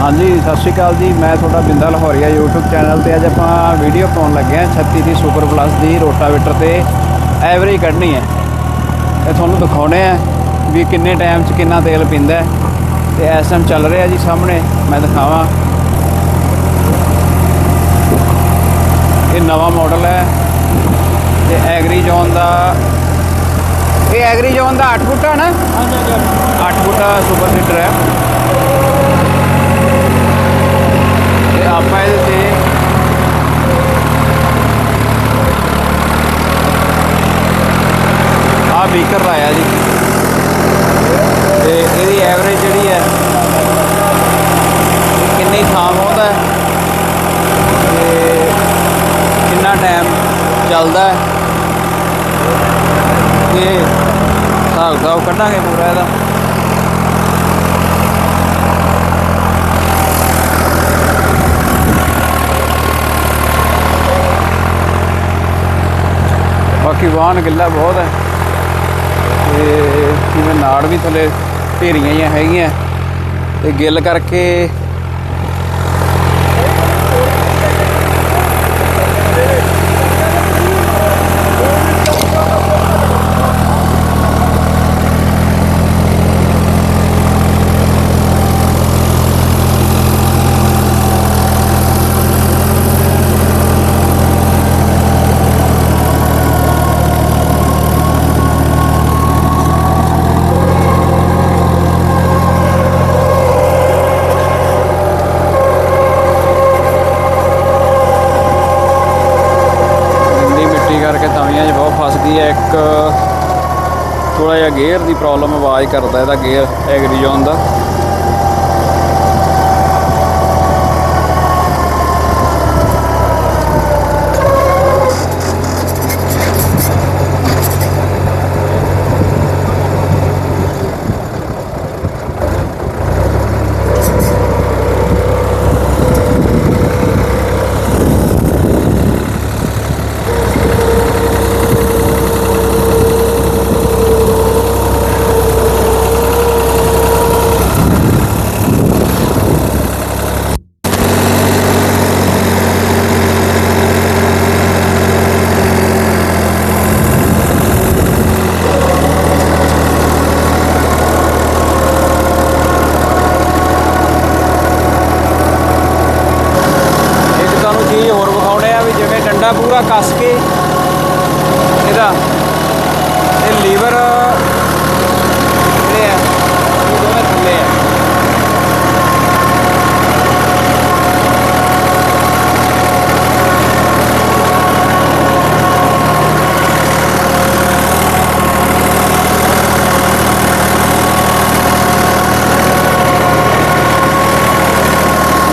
ਹਾਂਜੀ ਸਤਿ ਸ਼੍ਰੀ ਅਕਾਲ ਜੀ। ਮੈਂ ਤੁਹਾਡਾ ਬਿੰਦਾ ਲਾਹੌਰੀਆ YouTube ਚੈਨਲ ਤੇ ਅੱਜ ਆਪਾਂ ਵੀਡੀਓ ਪਾਉਣ ਲੱਗੇ ਹਾਂ 36 ਦੀ ਸੁਪਰ ਪਲੱਸ ਦੀ ਰੋਟਾਵੇਟਰ ਤੇ। ਐਵਰੇਜ ਕੱਢਣੀ ਹੈ। ਇਹ ਤੁਹਾਨੂੰ ਦਿਖਾਉਣੇ ਆ ਵੀ ਕਿੰਨੇ ਟਾਈਮ 'ਚ ਕਿੰਨਾ ਤੇਲ ਪੀਂਦਾ ਤੇ ਇਸ ਟਾਈਮ ਚੱਲ ਰਿਹਾ ਜੀ ਸਾਹਮਣੇ ਮੈਂ ਦਿਖਾਵਾਂ। ਇਹ ਨਵਾਂ ਮਾਡਲ ਹੈ। ਤੇ ਐਗਰੀ ਜ਼ੋਨ ਦਾ ਇਹ ਐਗਰੀ ਜ਼ੋਨ ਦਾ 8 ਫੁੱਟਾ ਨਾ? 8 ਫੁੱਟਾ ਸੁਪਰ ਸੀਟਰ ਹੈ ਤੇ ਆਪਾਂ ਇਹਦੇ ਤੇ ਆ ਬੀਕਰ ਲਾਇਆ ਜੀ। ਤੇ ਇਹਦੀ ਐਵਰੇਜ ਜਿਹੜੀ ਹੈ, ਕਿੰਨੀ ਥਾਂ ਆਉਂਦਾ ਹੈ ਤੇ ਕਿੰਨਾ ਟਾਈਮ ਚੱਲਦਾ ਹੈ। ਇਹ ਹਿਸਾਬ ਕਿਤਾਬ ਕੱਢਾਂਗੇ ਪੂਰਾ ਇਹਦਾ। ਬਾਕੀ ਵਾਹਨ ਗਿੱਲਾ ਬਹੁਤ ਹੈ। ਤੇ ਜਿਵੇਂ ਨਾੜ ਵੀ ਥੱਲੇ ਢੇਰੀਆਂ ਹੀ ਹੈਗੀਆਂ। ਤੇ ਗਿੱਲ ਕਰਕੇ ਗੰਦੀ ਮਿੱਟੀ ਕਰਕੇ 'ਚ ਬਹੁਤ ਫਸਦੀ ਹੈ। ਇੱਕ ਥੋੜਾ ਜਿਹਾ ਗੇਅਰ ਦੀ ਪ੍ਰੋਬਲਮ ਆਵਾਜ਼ ਕਰਦਾ ਇਹਦਾ ਗੇਅਰ ਐਗਰੀਜੋਨ ਦਾ ਇੱਕ ਤੁਹਾਨੂੰ ਚੀਜ਼ ਹੋਰ ਵਿਖਾਉਣੇ ਆ ਵੀ ਜਿਵੇਂ ਡੰਡਾ ਪੂਰਾ ਕੱਸ ਕੇ ਇਹਦਾ ਇਹ ਲੀਵਰ ਜਿਹੜੇ ਆ ਇਹ ਦੋਵੇਂ ਥੱਲੇ ਆ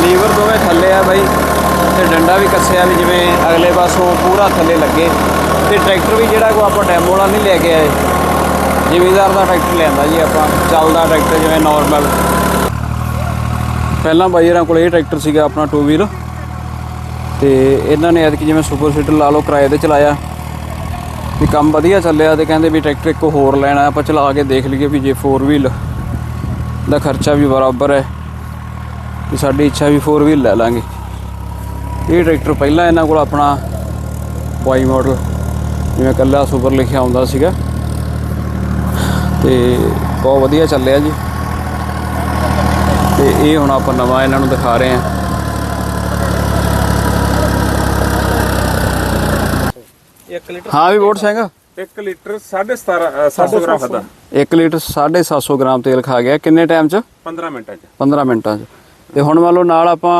ਲੀਵਰ ਦੋਵੇਂ ਥੱਲੇ ਆ ਬਾਈ ਤੇ ਡੰਡਾ ਵੀ ਕੱਸਿਆ ਵੀ ਜਿਵੇਂ ਅਗਲੇ ਪਾਸੋਂ ਪੂਰਾ ਥੱਲੇ ਲੱਗੇ। ਤੇ ਟਰੈਕਟਰ ਵੀ ਜਿਹੜਾ ਕੋ ਆਪਾਂ ਡੈਮੋ ਵਾਲਾ ਨਹੀਂ ਲੈ ਕੇ ਆਏ। ਜ਼ਿਮੀਦਾਰ ਦਾ ਟਰੈਕਟਰ ਲਿਆਂਦਾ ਜੀ ਆਪਾਂ, ਚੱਲਦਾ ਟਰੈਕਟਰ ਜਿਵੇਂ ਨਾਰਮਲ ਪਹਿਲਾਂ ਬਾਈ ਕੋਲ ਇਹ ਟਰੈਕਟਰ ਸੀਗਾ ਆਪਣਾ 2 ਵੀਲ ਤੇ ਇਹਨਾਂ ਨੇ ਐਤਕੀ ਜਿਵੇਂ ਸੁਪਰ ਸੀਟਰ ਲਾ ਲਓ ਕਿਰਾਏ ਤੇ ਚਲਾਇਆ। ਵੀ ਕੰਮ ਵਧੀਆ ਚੱਲਿਆ ਤੇ ਕਹਿੰਦੇ ਵੀ ਟਰੈਕਟਰ ਇੱਕ ਹੋਰ ਲੈਣਾ, ਆਪਾਂ ਚਲਾ ਕੇ ਦੇਖ ਲਈਏ ਵੀ ਜੇ 4 ਵੀਲ ਦਾ ਖਰਚਾ ਵੀ ਬਰਾਬਰ ਹੈ। ਵੀ ਸਾਡੀ ਇੱਛਾ ਵੀ 4 ਵੀਲ ਲੈ ਲਾਂਗੇ। ਇਹ ਟਰੈਕਟਰ ਪਹਿਲਾਂ ਇਹਨਾਂ ਕੋਲ ਆਪਣਾ ਵਾਈ ਮਾਡਲ ਜਿਵੇਂ ਕੱਲਾ ਸੁਪਰ ਲਿਖਿਆ ਹੁੰਦਾ ਸੀਗਾ। ਤੇ ਬਹੁਤ ਵਧੀਆ ਚੱਲਿਆ ਜੀ। ਤੇ ਇਹ ਹੁਣ ਆਪਾਂ ਨਵਾਂ ਇਹਨਾਂ ਨੂੰ ਦਿਖਾ ਰਹੇ ਹਾਂ। ਹਾਂ ਵੀ ਵੋਟ ਸਿੰਘ। 1 ਲੀਟਰ 17.5 700 ਗ੍ਰਾਮ ਖਾਦਾ 1 ਲੀਟਰ 750 ਗ੍ਰਾਮ ਤੇਲ ਖਾ ਗਿਆ। ਕਿੰਨੇ ਟਾਈਮ ਚ? 15 ਮਿੰਟਾਂ ਚ। 15 ਮਿੰਟਾਂ ਚ। ਤੇ ਹੁਣ ਮੰਨ ਲਓ ਨਾਲ ਆਪਾਂ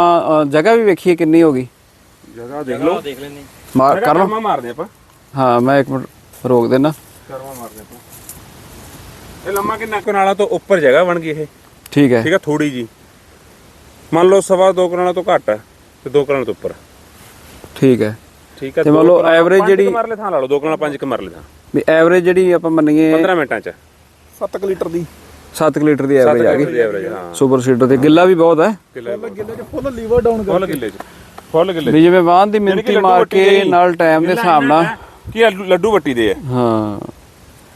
ਜਗ੍ਹਾ ਵੀ ਵੇਖੀਏ ਕਿੰਨੀ ਹੋ ਗਈ। ਜਗ੍ਹਾ ਦੇਖ ਲਓ। ਦੇਖ ਲੈਣੇ ਮਾਰ ਕਰ ਲਓ ਕਰਮਾ ਮਾਰਦੇ ਆਪਾਂ। ਹਾਂ ਮੈਂ ਇੱਕ ਮਿੰਟ ਰੋਕ ਦੇਣਾ ਕਰਮਾ ਮਾਰਦੇ ਆਪਾਂ। ਇਹ ਲੰਮਾ ਕਿੰਨਾ ਕਨਾਲਾ ਤੋਂ ਉੱਪਰ ਜਗ੍ਹਾ ਬਣ ਗਈ ਇਹ? ਠੀਕ ਹੈ। ਠੀਕ ਹੈ ਥੋੜੀ ਜੀ ਮੰਨ ਲਓ ਸਵਾ ਦੋ ਕਨਾਲਾ ਤੋਂ ਘੱਟ ਹੈ ਤੇ ਦੋ ਕਨਾਲਾ ਤੋਂ ਉੱਪਰ ਠੀਕ ਹੈ। ਠੀਕ ਹੈ ਤੇ ਮੰਨ ਲਓ average ਜਿਹੜੀ- ਮਰਲੇ ਥਾਂ ਲਾ ਲਓ ਦੋ ਕਨਾਲਾ ਪੰਜ ਕ ਮਰਲੇ ਥਾਂ ਵੀ ਐਵਰੇਜ ਜਿਹੜੀ ਆਪਾਂ ਮੰਨੀਏ 15 ਮਿੰਟਾਂ ਚ। 7 ਲੀਟਰ ਦੀ। 7 ਲੀਟਰ ਦੀ ਐਵਰੇਜ ਆ ਗਈ। ਐਵਰੇਜ ਹਾਂ। ਸੁਪਰ ਸੀਡਰ ਤੇ ਗਿੱਲਾ ਵੀ ਬਹੁਤ ਹੈ। ਕਿੱਲੇ ਗਿੱਲੇ ਚ ਫੁੱਲ ਲੀਵਰ ਡਾਊਨ ਫੁੱਲ ਕਿੱਲੇ ਚ। ਫੁੱਲ ਕਿੱਲੇ ਵੀ ਜਿਵੇਂ ਵਾਹਨ ਦੀ ਮਿੰਤੀ ਮਾਰ ਕੇ ਨਾਲ ਟਾਈਮ ਦੇ ਹਿਸਾਬ ਨਾਲ। ਕੀ ਲੱਡੂ ਵੱਟੀ ਦੇ ਆ? ਹਾਂ।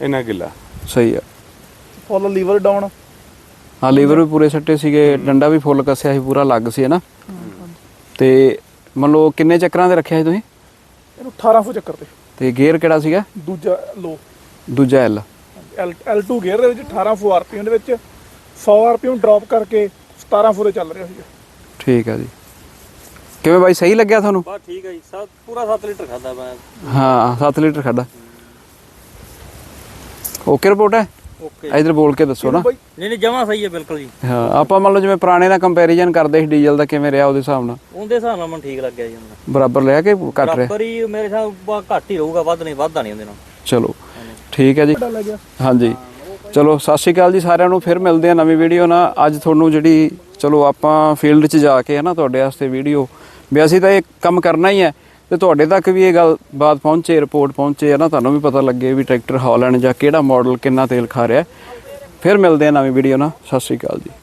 ਇਹਨਾਂ ਗਿੱਲਾ। ਸਹੀ ਆ। Full lever down. ਹਾਂ ਲੀਵਰ ਵੀ ਪੂਰੇ ਸੱਟੇ ਸੀਗੇ ਡੰਡਾ ਵੀ ਫੁੱਲ ਕੱਸਿਆ ਸੀ ਪੂਰਾ ਲੱਗ ਸੀ ਹੈ ਨਾ? ਤੇ ਮੰਨ ਲਓ ਕਿੰਨੇ ਚੱਕਰਾਂ ਦੇ ਰੱਖਿਆ ਸੀ ਤੁਸੀਂ? ਇਹਨੂੰ 1800 ਚੱਕਰ ਤੇ। ਤੇ ਗੇਅਰ ਕਿਹੜਾ ਸੀਗਾ? ਦੂਜਾ ਲੋ ਦੂਜਾ ਐਲ L L2 ਗੇਅਰ ਦੇ ਵਿੱਚ 1800 ਆਰਪੀਐਮ ਦੇ ਵਿੱਚ 100 ਆਰਪੀਐਮ ਡ੍ਰੌਪ ਕਰਕੇ 1700 ਤੇ ਚੱਲ ਰਿਹਾ ਸੀਗਾ। ਠੀਕ ਆ ਜੀ। ਕਿਵੇਂ ਬਾਈ ਸਹੀ ਲੱਗਿਆ ਤੁਹਾਨੂੰ? ਬਸ ਠੀਕ ਹੈ ਜੀ ਸਭ ਪੂਰਾ 7 ਲੀਟਰ ਖਾਦਾ ਮੈਂ। ਹਾਂ 7 ਲੀਟਰ ਖੜਾ ਓਕੇ ਰਿਪੋਰਟ ਹੈ? ਓਕੇ। ਇਧਰ ਬੋਲ ਕੇ ਦੱਸੋ ਨਾ। ਨਹੀਂ ਨਹੀਂ ਜਮਾ ਸਹੀ ਹੈ ਬਿਲਕੁਲ ਜੀ। ਹਾਂ ਆਪਾਂ ਮੰਨ ਲਓ ਜਿਵੇਂ ਪੁਰਾਣੇ ਨਾਲ ਕੰਪੈਰੀਜ਼ਨ ਕਰਦੇ ਸੀ ਡੀਜ਼ਲ ਦਾ ਕਿਵੇਂ ਰਿਹਾ ਉਹਦੇ ਹਿਸਾਬ ਨਾਲ? ਉਹਦੇ ਹਿਸਾਬ ਨਾਲ ਮੈਨੂੰ ਠੀਕ ਲੱਗਿਆ ਜੀ ਉਹਨਾਂ ਬਰਾਬਰ ਲਿਆ ਕਿ ਘੱਟ ਰਿਹਾ? ਬਰਾਬਰ ਹੀ ਮੇਰੇ ਹਿਸਾਬ ਨਾਲ ਘੱਟ ਹੀ ਰਹੂਗਾ ਵੱਧ ਨਹੀਂ ਵੱਧਦਾ ਨਹੀਂ ਉਹਦੇ ਨਾਲ। ਚਲੋ ਠੀਕ ਹੈ ਜੀ। ਹਾਂਜੀ। ਚਲੋ ਸਤਿ ਸ਼੍ਰੀ ਅਕਾਲ ਜੀ ਸਾਰਿਆਂ ਨੂੰ ਫਿਰ ਮਿਲਦੇ ਆ ਨਵੀਂ ਵੀਡੀਓ ਨਾਲ। ਅੱਜ ਤੁਹਾਨੂੰ ਜਿਹੜੀ ਚਲੋ ਆਪਾਂ ਫੀਲਡ 'ਚ ਜਾ ਕੇ ਹੈ ਨਾ ਤੁਹਾਡੇ ਵਾਸਤੇ ਵੀਡੀਓ ਵੀ ਅਸੀਂ ਤਾਂ ਇਹ ਕੰਮ ਕਰਨਾ ਹੀ ਹੈ। ਤੇ ਤੁਹਾਡੇ ਤੱਕ ਵੀ ਇਹ ਗੱਲ ਬਾਤ ਪਹੁੰਚੇ ਰਿਪੋਰਟ ਪਹੁੰਚੇ ਹੈ ਨਾ ਤੁਹਾਨੂੰ ਵੀ ਪਤਾ ਲੱਗੇ ਵੀ ਟਰੈਕਟਰ ਹਾਲੈਂਡ ਜਾਂ ਕਿਹੜਾ ਮਾਡਲ ਕਿੰਨਾ ਤੇਲ ਖਾ ਰਿਹਾ। ਫਿਰ ਮਿਲਦੇ ਆ ਨਵੀਂ ਵੀਡੀਓ ਨਾਲ। ਸਤਿ ਸ਼੍ਰੀ ਅਕਾਲ ਜੀ।